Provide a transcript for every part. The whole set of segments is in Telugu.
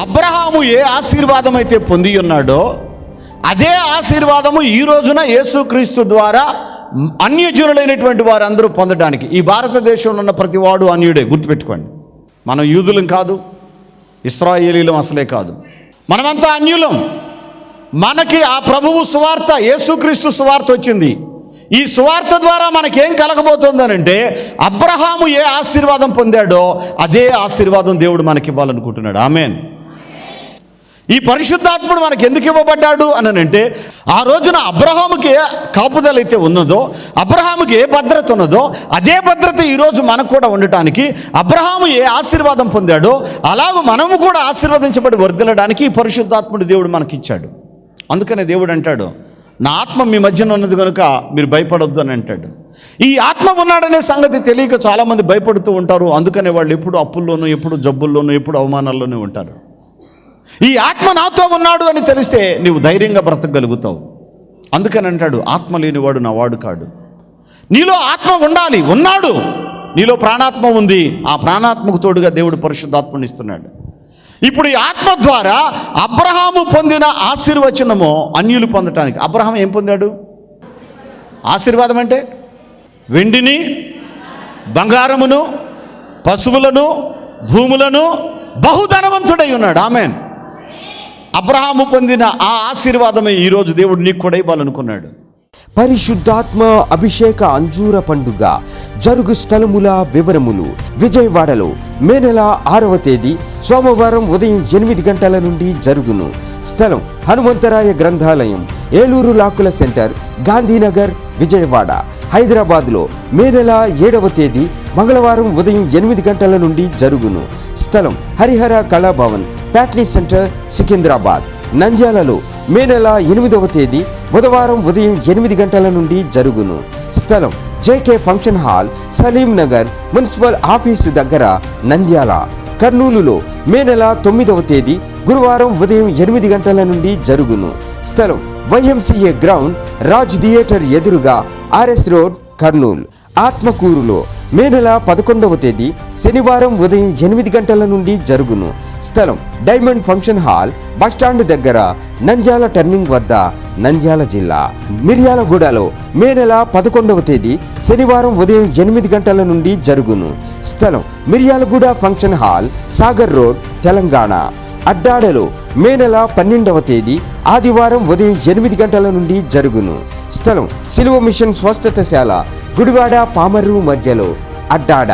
అబ్రహాము ఏ ఆశీర్వాదం అయితే పొంది ఉన్నాడో అదే ఆశీర్వాదము ఈ రోజున యేసుక్రీస్తు ద్వారా అన్యజనులైనటువంటి వారందరూ పొందడానికి. ఈ భారతదేశంలో ఉన్న ప్రతివాడు అన్యుడే గుర్తుపెట్టుకోండి. మనం యూదులం కాదు ఇస్రాయేలీలం అసలే కాదు. మనమంతా అన్యులం. మనకి ఆ ప్రభువు సువార్త యేసుక్రీస్తు సువార్త వచ్చింది. ఈ సువార్త ద్వారా మనకేం కలగబోతోందనంటే అబ్రహాము ఏ ఆశీర్వాదం పొందాడో అదే ఆశీర్వాదం దేవుడు మనకి ఇవ్వాలనుకుంటున్నాడు ఆమెన్. ఈ పరిశుద్ధాత్ముడు మనకి ఎందుకు ఇవ్వబడ్డాడు అని అంటే ఆ రోజున అబ్రహాముకి కాపుదల అయితే ఉన్నదో అబ్రహాముకి ఏ భద్రత ఉన్నదో అదే భద్రత ఈరోజు మనకు కూడా ఉండటానికి అబ్రహాము ఏ ఆశీర్వాదం పొందాడో అలాగూ మనము కూడా ఆశీర్వదించబడి వర్దిలడానికి ఈ పరిశుద్ధాత్ముడు దేవుడు మనకిచ్చాడు. అందుకనే దేవుడు అంటాడు నా ఆత్మ మీ మధ్యన ఉన్నది కనుక మీరు భయపడొద్దు అని అంటాడు. ఈ ఆత్మ ఉన్నాడనే సంగతి తెలియక చాలామంది భయపడుతూ ఉంటారు. అందుకనే వాళ్ళు ఎప్పుడు అప్పుల్లోనూ ఎప్పుడు జబ్బుల్లోనూ ఎప్పుడు అవమానాల్లోనూ ఉంటారు. ఈ ఆత్మ నాతో ఉన్నాడు అని తెలిస్తే నీవు ధైర్యంగా బ్రతకగలుగుతావు. అందుకని అంటాడు ఆత్మ లేనివాడు నా వాడు కాడు. నీలో ఆత్మ ఉండాలి ఉన్నాడు. నీలో ప్రాణాత్మ ఉంది. ఆ ప్రాణాత్మకు తోడుగా దేవుడు పరిశుద్ధాత్మని ఇస్తున్నాడు. ఇప్పుడు ఈ ఆత్మ ద్వారా అబ్రహాము పొందిన ఆశీర్వచనము అన్యులు పొందటానికి అబ్రహాం ఏం పొందాడు? ఆశీర్వాదం అంటే? వెండిని బంగారమును పశువులను భూములను బహుధనవంతుడై ఉన్నాడు. ఆమెన్. అబ్రహాము పొందిన ఆ ఆశీర్వాదమే ఈరోజు దేవుడు నీకు కూడా ఇవ్వాలనుకున్నాడు. పరిశుద్ధాత్మ అభిషేక అంజూర పండుగ జరుగు స్థలముల వివరములు విజయవాడలో మే నెల ఆరవ తేదీ సోమవారం ఉదయం ఎనిమిది గంటల నుండి జరుగును. స్థలం హనుమంతరాయ గ్రంథాలయం ఏలూరు లాకుల సెంటర్ గాంధీనగర్ విజయవాడ. హైదరాబాద్లో మే నెల ఏడవ తేదీ మంగళవారం ఉదయం ఎనిమిది గంటల నుండి జరుగును. స్థలం హరిహర కళాభవన్ ప్యాట్నీ సెంటర్ సికింద్రాబాద్. నంద్యాలలో మే నెల ఎనిమిదవ తేదీ బుధవారం ఉదయం ఎనిమిది గంటల నుండి జరుగును. స్థలం JK function hall Saleem Nagar municipal office దగ్గర నంద్యాల. కర్నూలులో మే నెల తొమ్మిదవ తేదీ గురువారం ఉదయం ఎనిమిది గంటల నుండి జరుగును. స్థలం వైఎంసీఏ గ్రౌండ్ రాజ్ థియేటర్ ఎదురుగా ఆర్ఎస్ రోడ్ కర్నూలు. ఆత్మకూరులో మే నెల పదకొండవ తేదీ శనివారం ఉదయం ఎనిమిది గంటల నుండి జరుగును. స్థలం డైమండ్ ఫంక్షన్ హాల్ బస్టాండ్ దగ్గర నంద్యాల టర్నింగ్ వద్ద నంద్యాల జిల్లా మిర్యాలగూడలో మే నెల పదకొండవ తేదీ శనివారం ఉదయం ఎనిమిది గంటల నుండి జరుగును. స్థలం Miryalaguda function hall Sagar road Telangana. అడ్డాడలో May నెల పన్నెండవ తేదీ ఆదివారం ఉదయం ఎనిమిది గంటల నుండి జరుగును. స్థలం సిలువ మిషన్ స్వస్థతశాల గుడివాడ పామర్రు మధ్యలో. అడ్డాడ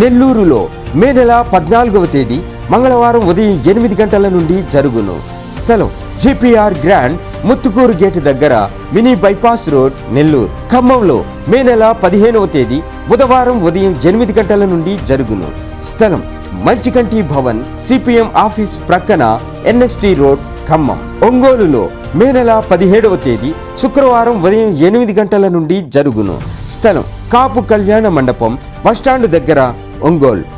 నెల్లూరులో మే నెల పద్నాలుగవ తేదీ మంగళవారం ఉదయం ఎనిమిది గంటల నుండి జరుగును. స్థలం జిపిఆర్ గ్రాండ్ ముత్తుకూరు గేట్ దగ్గర మినీ బైపాస్ రోడ్ నెల్లూరు. ఖమ్మంలో మే నెల పదిహేనవ తేదీ బుధవారం ఉదయం ఎనిమిది గంటల నుండి జరుగును. స్థలం మంచికంటి భవన్ సిపిఎం ఆఫీస్ ప్రక్కన N S T road Khammam. ఒంగోలులో మే నెల పదిహేడవ తేదీ శుక్రవారం ఉదయం ఎనిమిది గంటల నుండి జరుగును. స్థలం కాపు కళ్యాణ మండపం బస్టాండ్ దగ్గర ఒంగోలు.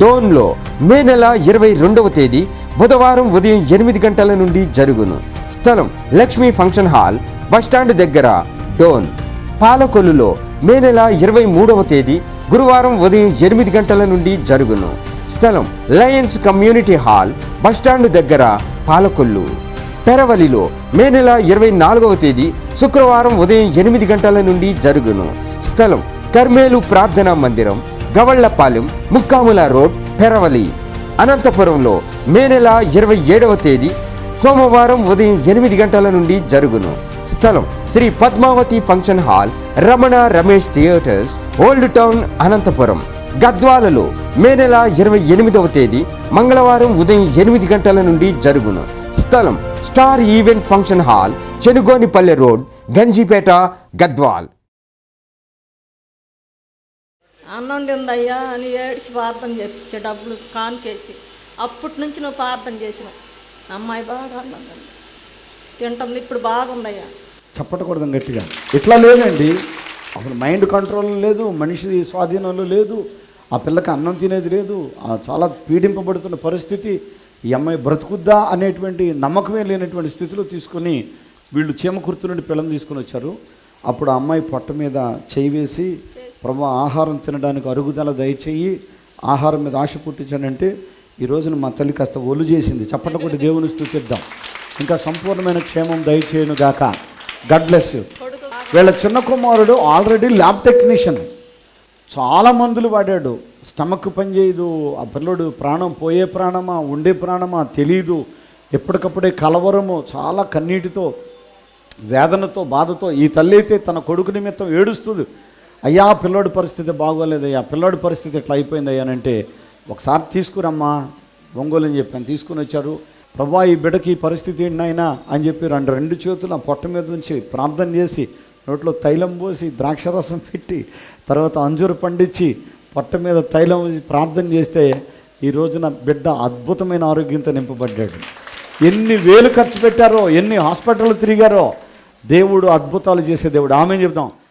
డోన్లో మే నెల ఇరవై రెండవ తేదీ బుధవారం ఉదయం ఎనిమిది గంటల నుండి జరుగును. స్థలం లక్ష్మీ ఫంక్షన్ హాల్ బస్టాండ్ దగ్గర డోన్. పాలకొల్లులో మే నెల ఇరవై మూడవ తేదీ గురువారం ఉదయం ఎనిమిది గంటల నుండి జరుగును. స్థలం లయన్స్ కమ్యూనిటీ హాల్ బస్టాండ్ దగ్గర పాలకొల్లు. పెరవలిలో మే నెల ఇరవై నాలుగవ తేదీ శుక్రవారం ఉదయం ఎనిమిది గంటల నుండి జరుగును. స్థలం కర్మేలు ప్రార్థనా మందిరం గవళ్ళపాలెం ముక్కాముల రోడ్ పెరవలి. అనంతపురంలో మే నెల ఇరవై ఏడవ తేదీ సోమవారం ఉదయం ఎనిమిది గంటల నుండి జరుగును. స్థలం Shri Padmavathi function hall Ramana Ramesh theatres old town Anantapur. గద్వాలలో May నెల ఇరవై ఎనిమిదవ తేదీ మంగళవారం ఉదయం ఎనిమిది గంటల నుండి జరుగును. స్థలం star event function hall Chenugonipalle road Ganjipet Gadwal. అన్నం తిందయ్యా అని ఏడిసి ప్రార్థన చేపించే డబ్బులు కానుకేసి అప్పటి నుంచి నువ్వు ప్రార్థన చేసినావు. అమ్మాయి బాగా అన్నం తింది తింటుంది ఇప్పుడు బాగుందయ్యా. చెప్పటకూడదు గట్టిగా. ఇట్లా లేదండి. అసలు మైండ్ కంట్రోల్ లేదు మనిషి స్వాధీనంలో లేదు ఆ పిల్లకి అన్నం తినేది లేదు ఆ చాలా పీడింపబడుతున్న పరిస్థితి ఈ అమ్మాయి బ్రతుకుద్దా అనేటువంటి నమ్మకమే లేనటువంటి స్థితిలో తీసుకొని వీళ్ళు చీమకుర్తు నుండి పిల్లని తీసుకొని వచ్చారు. అప్పుడు ఆ అమ్మాయి పొట్ట మీద చేయి వేసి ప్రభు ఆహారం తినడానికి అరుగుదల దయచేయి ఆహారం మీద ఆశ పుట్టించానంటే ఈ రోజున మా తల్లి కాస్త ఒలు చేసింది. చప్పట కొట్టి దేవుని స్థుతిద్దాం. ఇంకా సంపూర్ణమైన క్షేమం దయచేయను గాక. గడ్ బ్లెస్ యూ వీళ్ళ చిన్న కుమారుడు ఆల్రెడీ ల్యాబ్ టెక్నీషియన్ చాలా మందులు వాడాడు. స్టమక్ పనిచేయదు ఆ పిల్లోడు ప్రాణం పోయే ప్రాణమా ఉండే ప్రాణమా తెలియదు ఎప్పటికప్పుడే కలవరము చాలా కన్నీటితో వేదనతో బాధతో ఈ తల్లి అయితే తన కొడుకు నిమిత్తం ఏడుస్తుంది. అయ్యా పిల్లోడి పరిస్థితి బాగోలేదయ్యా పిల్లోడి పరిస్థితి ఎట్లా అయిపోయింది అయ్యానంటే ఒకసారి తీసుకురమ్మా ఒంగోలు అని చెప్పాను తీసుకుని వచ్చారు ప్రభా ఈ బిడ్డకి ఈ పరిస్థితి ఏంటైనా అని చెప్పి రెండు రెండు చేతులు ఆ పొట్ట మీద నుంచి ప్రార్థన చేసి నోట్లో తైలం పోసి ద్రాక్షరసం పెట్టి తర్వాత అంజూరు పండించి పొట్ట మీద తైలం ప్రార్థన చేస్తే ఈ రోజున బిడ్డ అద్భుతమైన ఆరోగ్యంతో నింపబడ్డాడు. ఎన్ని వేలు ఖర్చు పెట్టారో ఎన్ని హాస్పిటల్ తిరిగారో దేవుడు అద్భుతాలు చేసే దేవుడు. ఆమె చెప్దాం.